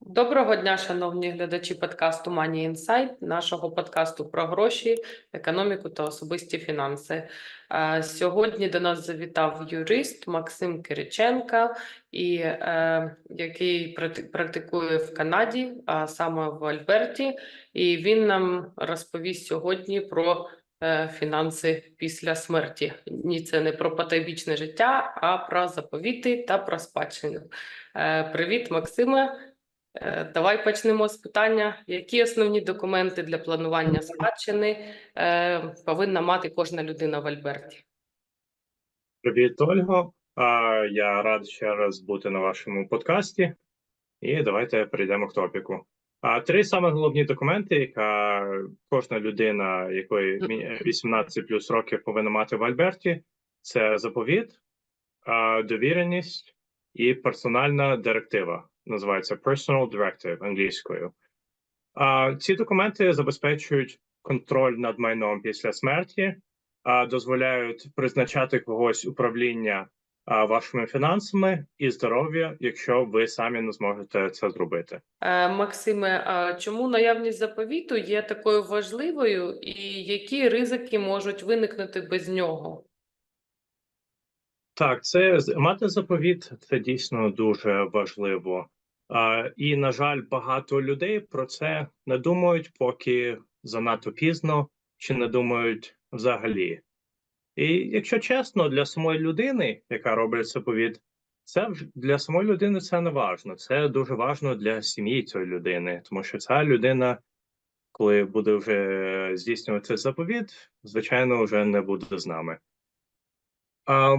Доброго дня, шановні глядачі подкасту Money Insight, нашого подкасту про гроші, економіку та особисті фінанси. Е, Сьогодні до нас завітав юрист Максим Кириченка, і, е, який практикує в Канаді, а саме в Альберті. І він нам розповість сьогодні про е, фінанси після смерті. Ні, це не про потайбічне життя, а про заповіти та про спадщину. Привіт, Максиме. Е, Давай почнемо з питання, які основні документи для планування спадщини е, повинна мати кожна людина в Альберті? Привіт, Ольго. Я радий ще раз бути на вашому подкасті. І давайте перейдемо к топіку. А три саме головні документи, яка кожна людина, якої 18 плюс років повинна мати в Альберті, це заповіт, довіреність і персональна директива. Називається Personal Directive англійською. А, Ці документи забезпечують контроль над майном після смерті, а, дозволяють призначати когось управління вашими фінансами і здоров'я, якщо ви самі не зможете це зробити. Е, Максиме, а чому наявність заповіту є такою важливою, і які ризики можуть виникнути без нього? Так, це мати заповіт це дійсно дуже важливо. І, на жаль, багато людей про це не думають, поки занадто пізно чи не думають взагалі. І якщо чесно, для самої людини, яка робить заповіт, це для самої людини це не важно. Це дуже важно для сім'ї цієї людини, тому що ця людина, коли буде вже здійснювати заповіт, звичайно, вже не буде з нами. А,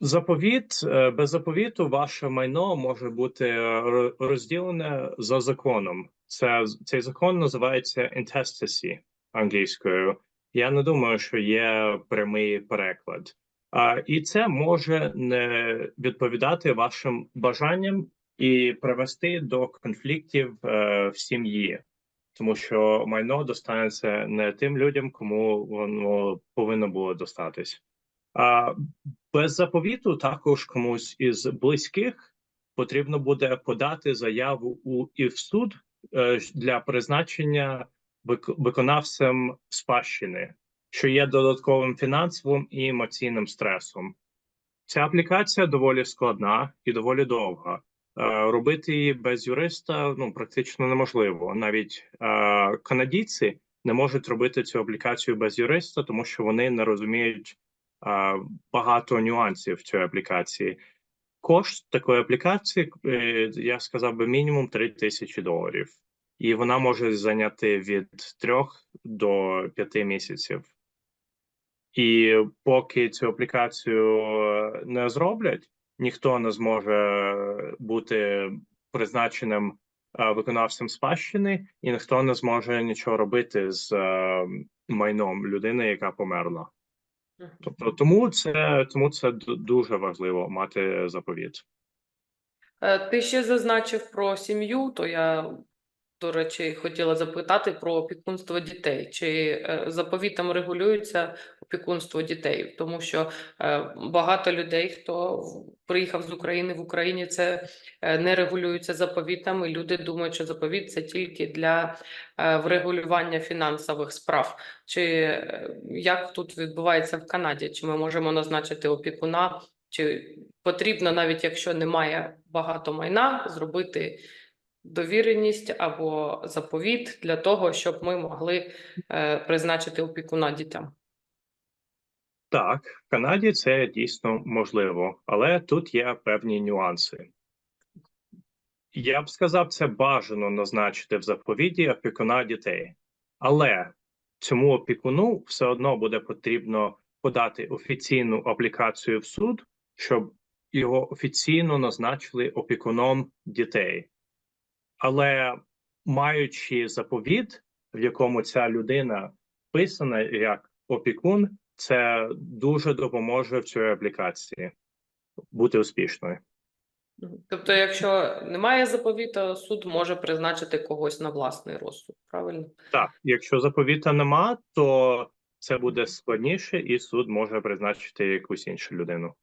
Заповіт е, без заповіту ваше майно може бути е, розділене за законом. Це цей закон називається intestacy англійською. Я не думаю, що є прямий переклад. А, і це може не відповідати вашим бажанням і привести до конфліктів е, в сім'ї, тому що майно достанеться не тим людям, кому воно повинно було достатись. А без заповіту також комусь із близьких потрібно буде подати заяву у суд е, для призначення виконавцем спадщини, що є додатковим фінансовим і емоційним стресом. Ця аплікація доволі складна і доволі довга. Е, Робити її без юриста ну практично неможливо. Навіть е, канадійці не можуть робити цю аплікацію без юриста, тому що вони не розуміють багато нюансів цій аплікації. Кошт такої аплікації, е, я сказав би, мінімум 3 тисячі доларів, і вона може зайняти від 3 до 5 місяців. І поки цю аплікацію не зроблять, ніхто не зможе бути призначеним виконавцем спадщини, і ніхто не зможе нічого робити з майном людини, яка померла. Тобто, тому це тому це дуже важливо мати заповіт. Е, Ти ще зазначив про сім'ю, то я, до речі, хотіла запитати про опікунство дітей. Чи е, заповітом регулюється опікунство дітей? Тому що е, багато людей, хто приїхав з України в Україні, це е, не регулюється заповітами. Люди думають, що заповіт це тільки для е, врегулювання фінансових справ. Чи як тут відбувається в Канаді? Чи ми можемо назначити опікуна? Чи потрібно, навіть якщо немає багато майна, зробити довіреність або заповіт для того, щоб ми могли е, призначити опікуна дітям? Так, в Канаді це дійсно можливо, але тут є певні нюанси. Я б сказав, це бажано назначити в заповіті опікуна дітей, але цьому опікуну все одно буде потрібно подати офіційну аплікацію в суд, щоб його офіційно назначили опікуном дітей. Але маючи заповіт, в якому ця людина вписана як опікун, це дуже допоможе в цій аплікації бути успішною. Тобто, якщо немає заповіта, суд може призначити когось на власний розсуд, правильно? Так, якщо заповіта нема, то це буде складніше, і суд може призначити якусь іншу людину.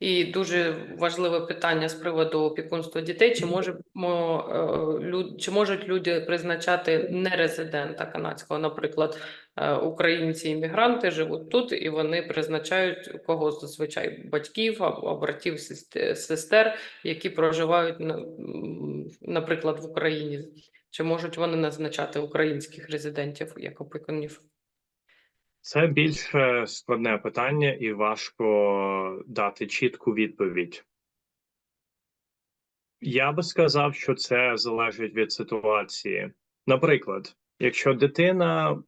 І дуже важливе питання з приводу опікунства дітей: чи можемо е, чи можуть люди призначати нерезидента канадського, наприклад, е, українці іммігранти живуть тут, і вони призначають кого зазвичай батьків або братів, сестер, які проживають на- наприклад в Україні. Чи можуть вони назначати українських резидентів як опікунів? Це більш е, складне питання, і важко дати чітку відповідь. Я би сказав, що це залежить від ситуації. Наприклад, якщо дитина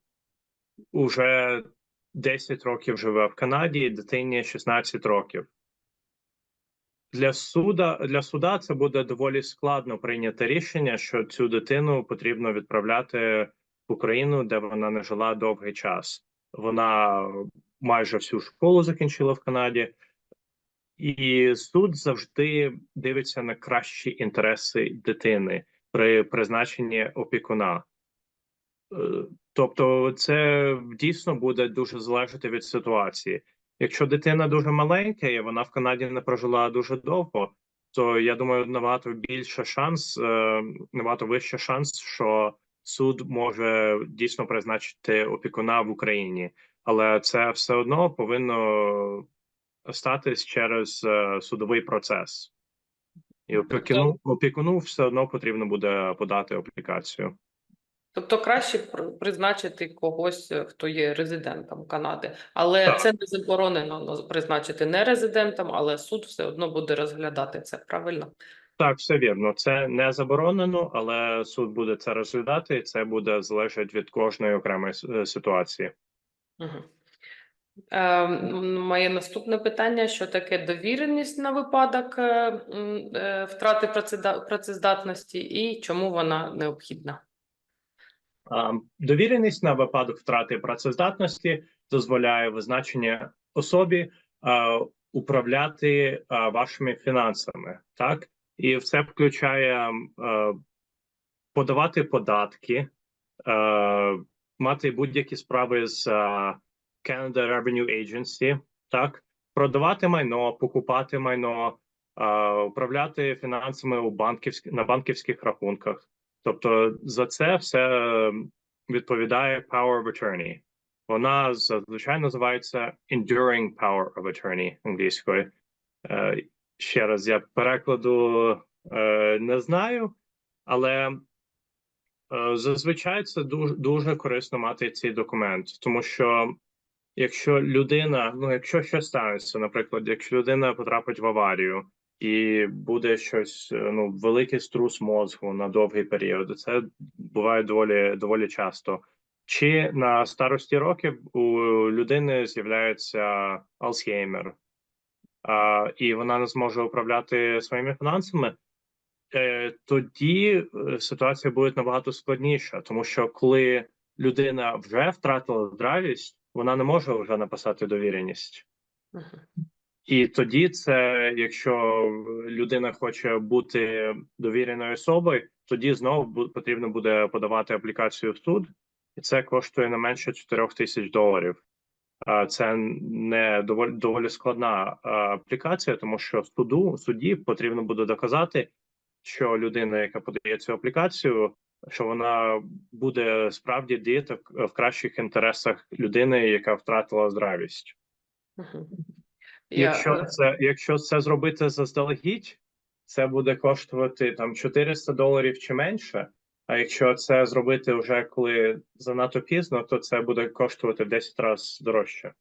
уже 10 років живе в Канаді, і дитині 16 років. Для суда для суда це буде доволі складно прийняти рішення, що цю дитину потрібно відправляти в Україну, де вона не жила довгий час. Вона майже всю школу закінчила в Канаді, і суд завжди дивиться на кращі інтереси дитини при призначенні опікуна. Е, Тобто, це дійсно буде дуже залежати від ситуації. Якщо дитина дуже маленька і вона в Канаді не прожила дуже довго, то я думаю, набагато більше шанс, е, набагато вище шанс, що суд може дійсно призначити опікуна в Україні, але це все одно повинно статись через е, судовий процес. І опікуну, опікуну все одно потрібно буде подати аплікацію. Тобто краще пр- призначити когось, е, хто є резидентом Канади, але Так. це не заборонено наз- призначити не резидентом, але суд все одно буде розглядати це. Правильно? Так, все вірно. Це не заборонено, але суд буде це розглядати, і це буде залежати від кожної окремої е, ситуації. Угу. Е, моє наступне питання: що таке довіреність на випадок е, е, втрати працездатності і чому вона необхідна? А, Довіреність на випадок втрати працездатності дозволяє визначення особі а, управляти а, вашими фінансами, так і це включає а, подавати податки, а, мати будь-які справи з а, Canada Revenue Agency, так продавати майно, покупати майно, а, управляти фінансами у банківськ... на банківських рахунках. Тобто за це все е, відповідає Power of Attorney. Вона зазвичай називається Enduring Power of Attorney англійською. Ще раз я перекладу е, не знаю, але е, зазвичай це дуже, дуже корисно мати цей документ, тому що якщо людина, ну якщо щось станеться, наприклад, якщо людина потрапить в аварію, і буде щось е, ну великий струс мозку на довгий період. Це буває доволі доволі часто. Чи на старості років у людини з'являється Алцгеймер, і вона не зможе управляти своїми фінансами, е, тоді е, ситуація буде набагато складніша, тому що коли людина вже втратила здравість, вона не може вже написати довіреність. І тоді це, якщо людина хоче бути довіреною особою, тоді знову потрібно буде подавати аплікацію в суд, і це коштує не менше 4 тисяч доларів. Це не доволі доволі складна аплікація, тому що суду суді потрібно буде доказати, що людина, яка подає цю аплікацію, що вона буде справді діяти в кращих інтересах людини, яка втратила здравість. Якщо е, це якщо це зробити заздалегідь, це буде коштувати там 400 доларів чи менше. А якщо це зробити вже коли занадто пізно, то це буде коштувати в 10 разів дорожче.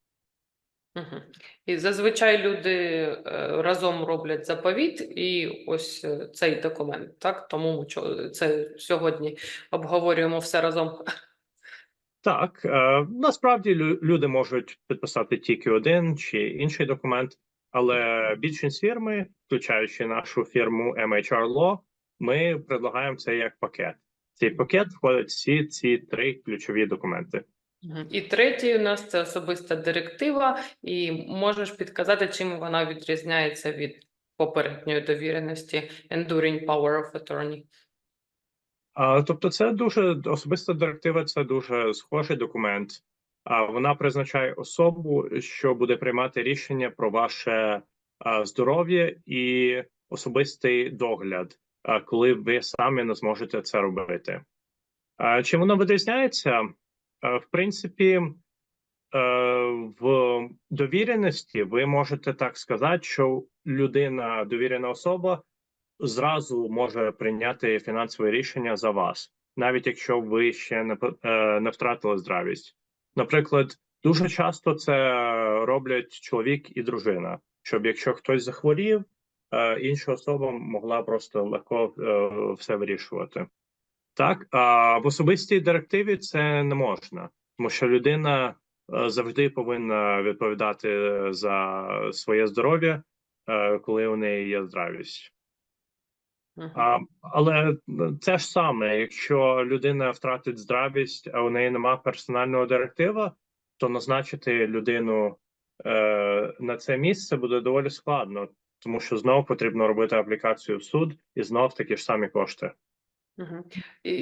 Мгм. І зазвичай люди е, разом роблять заповіт і ось е, цей документ. Так, тому це сьогодні обговорюємо все разом. Так, е, насправді люди можуть підписати тільки один чи інший документ, але більшість фірми, включаючи нашу фірму MHR Law, ми предлагаємо це як пакет. Цей пакет входить всі ці три ключові документи. І третій у нас це особиста директива, і можеш підказати, чим вона відрізняється від попередньої довіреності Enduring Power of Attorney? А, тобто, це дуже особиста директива, це дуже схожий документ. А вона призначає особу, що буде приймати рішення про ваше здоров'я і особистий догляд, коли ви самі не зможете це робити. Чи воно відрізняється? В принципі, в довіреності ви можете так сказати, що людина, довірена особа, зразу може прийняти фінансове рішення за вас, навіть якщо ви ще не, е, не втратили здравість. Наприклад, дуже часто це роблять чоловік і дружина, щоб якщо хтось захворів, інша особа могла просто легко е, все вирішувати. Так, а в особистій директиві це не можна, тому що людина е, завжди повинна відповідати за своє здоров'я, е, коли у неї є здравість. А, але це ж саме, якщо людина втратить здравість, а у неї нема персонального директива, то назначити людину е, на це місце буде доволі складно, тому що знову потрібно робити аплікацію в суд і знов такі ж самі кошти. Мгм. І,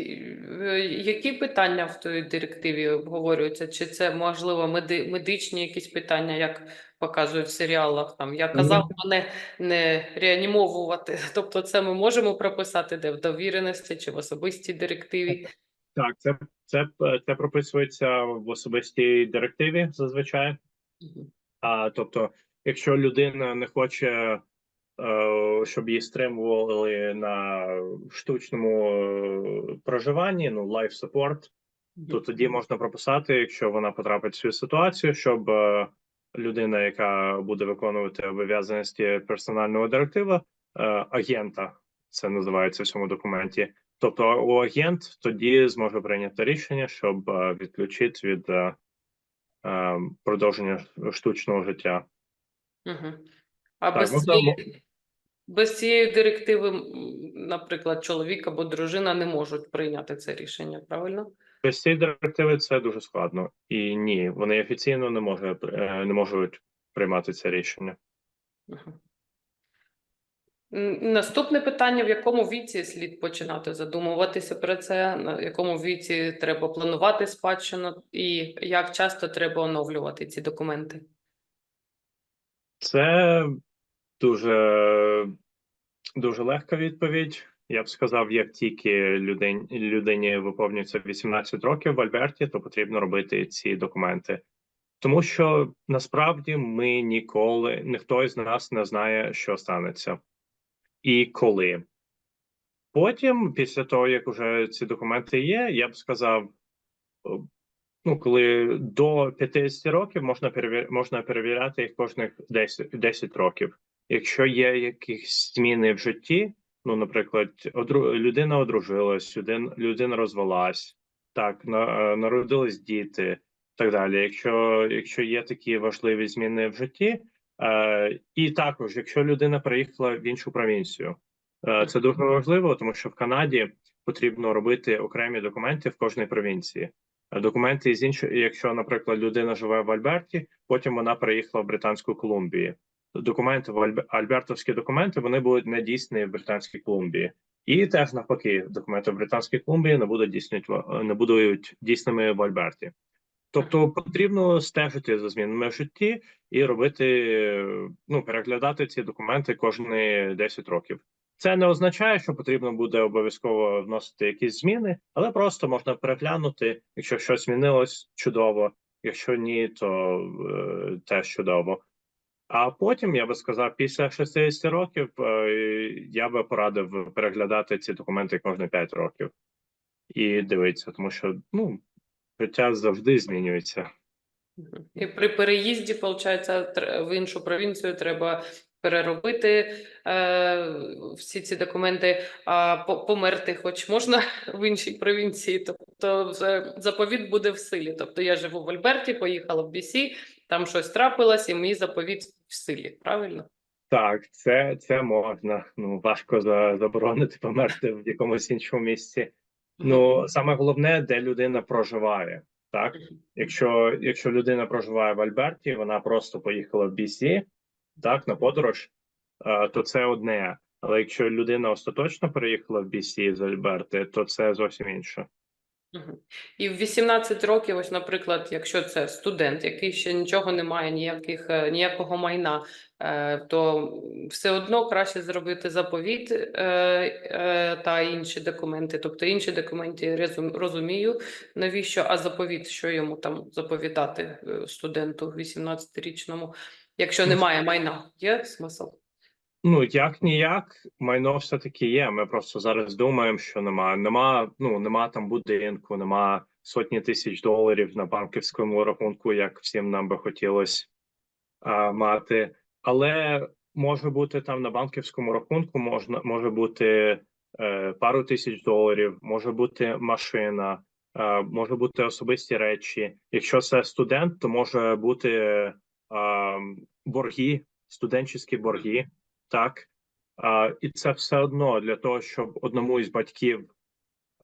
е, які питання в тій директиві обговорюються? Чи це можливо меди, медичні якісь питання, як показують в серіалах? Там я казав, мене не реанімовувати. Тобто, це ми можемо прописати де в довіреності чи в особистій директиві? Так, це, це, це прописується в особистій директиві зазвичай. Мгм. А тобто, якщо людина не хоче, е, щоб її стримували на штучному е, проживанні, ну life support, то тоді можна прописати, якщо вона потрапить в цю ситуацію, щоб е, людина, яка буде виконувати обов'язаності персонального директива, агента, це називається в цьому документі. Тобто, у агент тоді зможе прийняти рішення, щоб відключити від е, е, продовження штучного життя. Мгм. А Так, без можна- цієї, без цієї директиви, наприклад, чоловік або дружина не можуть прийняти це рішення, правильно? Без цієї директиви це дуже складно, і ні, вони офіційно не може е, не можуть приймати це рішення. М, Наступне питання: в якому віці слід починати задумуватися про це? На якому віці треба планувати спадщину, і як часто треба оновлювати ці документи? Це дуже дуже легка відповідь. Я б сказав, як тільки людині, людині виповнюється 18 років в Альберті, то потрібно робити ці документи. Тому що насправді ми ніколи, ніхто із нас не знає, що станеться і коли. Потім, після того, як вже ці документи є, я б сказав, ну, коли до 50 років можна перевір... можна перевіряти їх кожних 10, 10 років. Якщо є якісь зміни в житті, ну, наприклад, одру... людина одружилась, людина, людина розвелась, так, на... е, народились діти, так далі. Якщо, якщо є такі важливі зміни в житті, е... і також, якщо людина приїхала в іншу провінцію, е... це дуже важливо, тому що в Канаді потрібно робити окремі документи в кожній провінції. Документи з іншої, якщо, наприклад, людина живе в Альберті, потім вона приїхала в Британську Колумбію. Документи в Альб... Альбертовські документи вони будуть не дійсні в Британській Колумбії. І теж навпаки, документи в Британській Колумбії не будуть дійсні не будуть дійсними в Альберті. Тобто потрібно стежити за змінами в житті і робити, ну переглядати ці документи кожні 10 років. Це не означає, що потрібно буде обов'язково вносити якісь зміни, але просто можна переглянути, якщо щось змінилось чудово, якщо ні, то е, теж чудово. А потім я би сказав, після 60 років е, я би порадив переглядати ці документи кожні 5 років і дивитися, тому що ну життя завжди змінюється. І при переїзді, виходить, в іншу провінцію треба переробити е, всі ці документи, а померти хоч можна в іншій провінції. Тобто заповіт буде в силі. Тобто я живу в Альберті, поїхала в BC, там щось трапилось, і мій заповіт в силі. Правильно? Так, це, це можна. Ну важко заборонити померти в якомусь іншому місці. Ну саме головне, де людина проживає. Так, якщо якщо людина проживає в Альберті, вона просто поїхала в BC, так на подорож, е, то це одне. Але якщо людина остаточно переїхала в BC з Альберти, то це зовсім інше. І в 18 років, ось, наприклад, якщо це студент, який ще нічого не має, ніяких, е, ніякого майна, е, то все одно краще зробити заповіт та інші документи. Тобто інші документи розумію, навіщо, а заповіт, що йому там заповідати студенту 18-річному, якщо немає майна, є смисл? Ну як ніяк, майно все таки є. Ми просто зараз думаємо, що нема. Нема, ну нема там будинку, нема сотні тисяч доларів на банківському рахунку, як всім нам би хотілося мати. Але може бути там на банківському рахунку, можна може бути е, пару тисяч доларів, може бути машина, е, може бути особисті речі. Якщо це студент, то може бути борги, студентські борги. Так, а, і це все одно для того, щоб одному із батьків,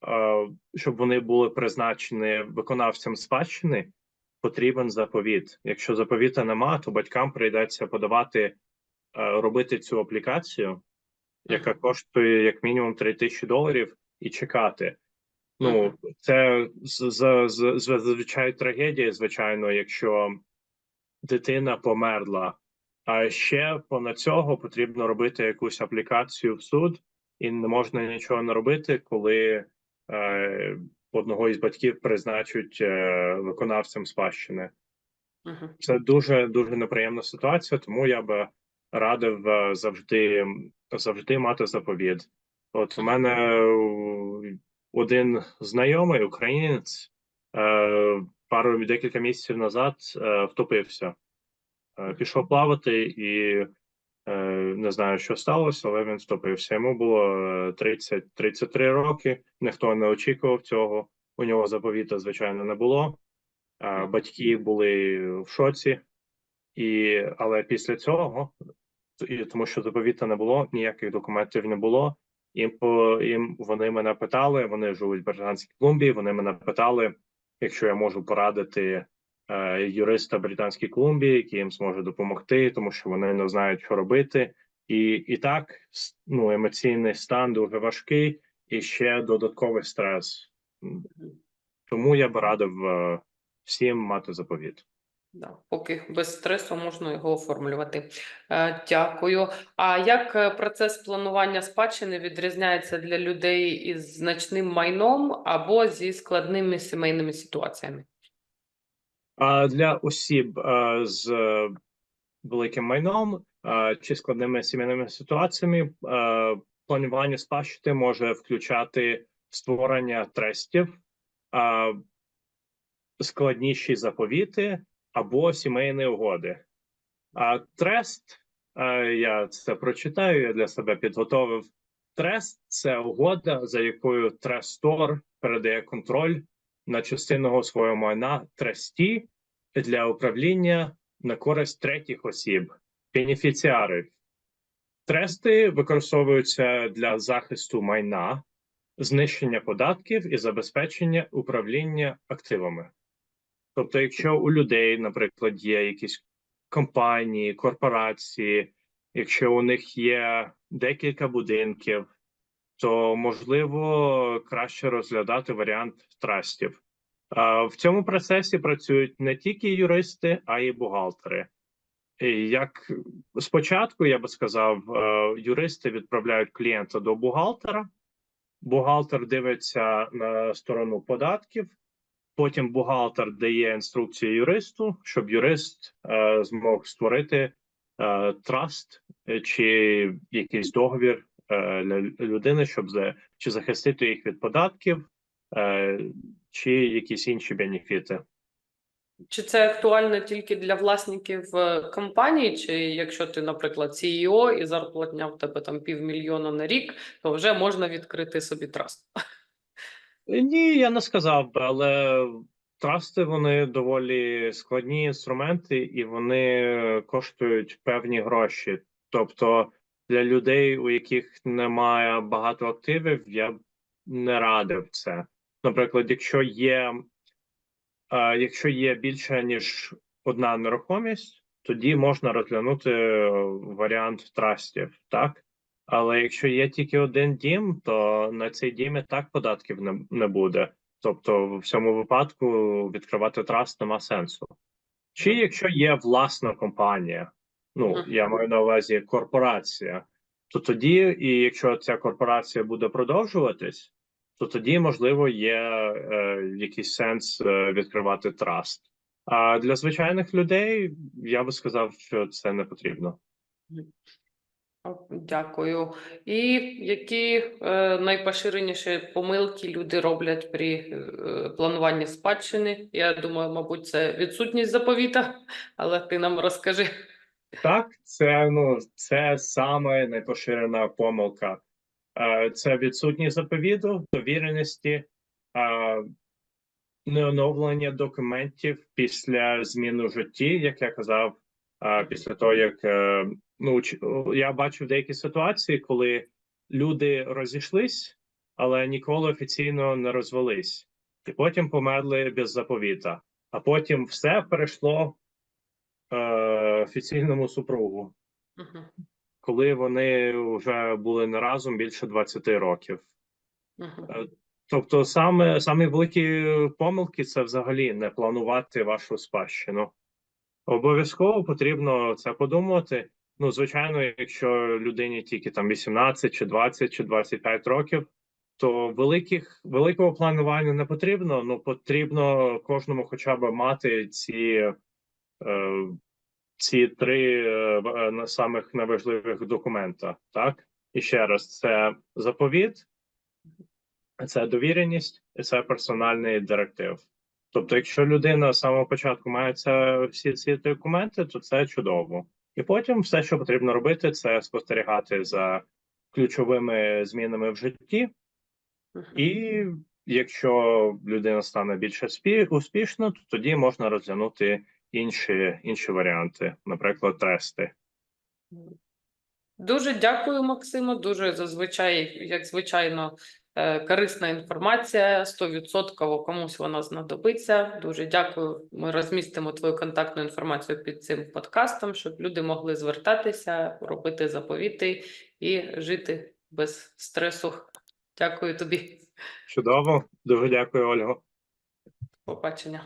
а, щоб вони були призначені виконавцем спадщини, потрібен заповіт. Якщо заповіта нема, то батькам прийдеться подавати, а, робити цю аплікацію, яка коштує як мінімум 3 тисячі доларів, і чекати. Ну, це зазвичай трагедія, звичайно, якщо дитина померла. А ще понад цього потрібно робити якусь аплікацію в суд, і не можна нічого не робити, коли е, одного із батьків призначуть е, виконавцем спадщини. Мгм. Це дуже дуже неприємна ситуація, тому я би радив е, завжди завжди мати заповіт. От у мене один знайомий українець е, пару декілька місяців назад е, втопився. Е, Пішов плавати і е, не знаю, що сталося, але він втопився. Йому було е, 30-33 роки. Ніхто не очікував цього. У нього заповіта, звичайно, не було. Е, Батьки були в шоці, і але після цього, і тому що заповіта не було, ніяких документів не було. Їм по їм вони мене питали. Вони живуть в Британській Колумбії. Вони мене питали, якщо я можу порадити е, юриста Британській Колумбії, який їм зможе допомогти, тому що вони не знають, що робити. І, і так ну, емоційний стан дуже важкий, і ще додатковий стрес. Тому я б радив е, всім мати заповіт. Да, поки без стресу можна його оформлювати. Е, Дякую. А як е, процес планування спадщини відрізняється для людей із значним майном або зі складними сімейними ситуаціями? Для осіб е, з великим майном чи складними сімейними ситуаціями планування спадщини може включати створення трестів, складніші заповіти або сімейні угоди. А трест, е, я це прочитаю, я для себе підготовив. Трест це угода, за якою трестор передає контроль на частину свого майна тресті для управління на користь третіх осіб, бенефіціарів. Трести використовуються для захисту майна, знищення податків і забезпечення управління активами. Тобто, якщо у людей, наприклад, є якісь компанії, корпорації, якщо у них є декілька будинків, то можливо краще розглядати варіант трастів. В цьому процесі працюють не тільки юристи, а й бухгалтери. Як спочатку я би сказав, е, юристи відправляють клієнта до бухгалтера, бухгалтер дивиться на сторону податків, потім бухгалтер дає інструкцію юристу, щоб юрист е, змог створити е, траст е, чи якийсь договір е, для людини, щоб за, чи захистити їх від податків, е, чи якісь інші бенефіти. Чи це актуально тільки для власників е, компаній, чи якщо ти, наприклад, CEO і зарплатня в тебе там півмільйона на рік, то вже можна відкрити собі траст? Ні, я не сказав би, але трасти вони доволі складні інструменти, і вони коштують певні гроші. Тобто для людей, у яких немає багато активів, я б не радив це. Наприклад, якщо є, е, якщо є більше ніж одна нерухомість, тоді можна розглянути варіант трастів, так? Але якщо є тільки один дім, то на цей дім і так податків не, не буде. Тобто, в цьому випадку відкривати траст нема сенсу. Чи якщо є власна компанія, ну я маю на увазі корпорація, то тоді, і якщо ця корпорація буде продовжуватись, то тоді можливо є е, якийсь сенс е, відкривати траст. А для звичайних людей я би сказав, що це не потрібно. Дякую. І які е, найпоширеніші помилки люди роблять при е, плануванні спадщини? Я думаю, мабуть, це відсутність заповіта, але ти нам розкажи. Так, це ну це саме найпоширена помилка. Е, Це відсутність заповіду, довіреності, е, неоновлення документів після змін у житті, як я казав, е, після того як е, ну я бачив деякі ситуації, коли люди розійшлись, але ніколи офіційно не розвелись, і потім померли без заповіта. А потім все перейшло е, офіційному супругу Мгм, коли вони вже були не разом більше 20 років. мгм. Тобто, саме самі великі помилки це взагалі не планувати вашу спадщину. Обов'язково потрібно це подумати. Ну, звичайно, якщо людині тільки там 18, чи 20, чи 25 років, то великих великого планування не потрібно. Ну потрібно кожному хоча б мати ці, е, ці три е, е, самих найважливих документа. Так і ще раз, це заповіт, це довіреність і це персональний директив. Тобто, якщо людина з самого початку має це всі ці документи, то це чудово. І потім все, що потрібно робити, це спостерігати за ключовими змінами в житті. І якщо людина стане більш успішно, то тоді можна розглянути інші, інші варіанти, наприклад, тести. Дуже дякую, Максиму. Дуже зазвичай, як звичайно, корисна інформація. 100% комусь вона знадобиться. Дуже дякую. Ми розмістимо твою контактну інформацію під цим подкастом, щоб люди могли звертатися, робити заповіти і жити без стресу. Дякую тобі. Чудово, дуже дякую, Ольго. Побачення.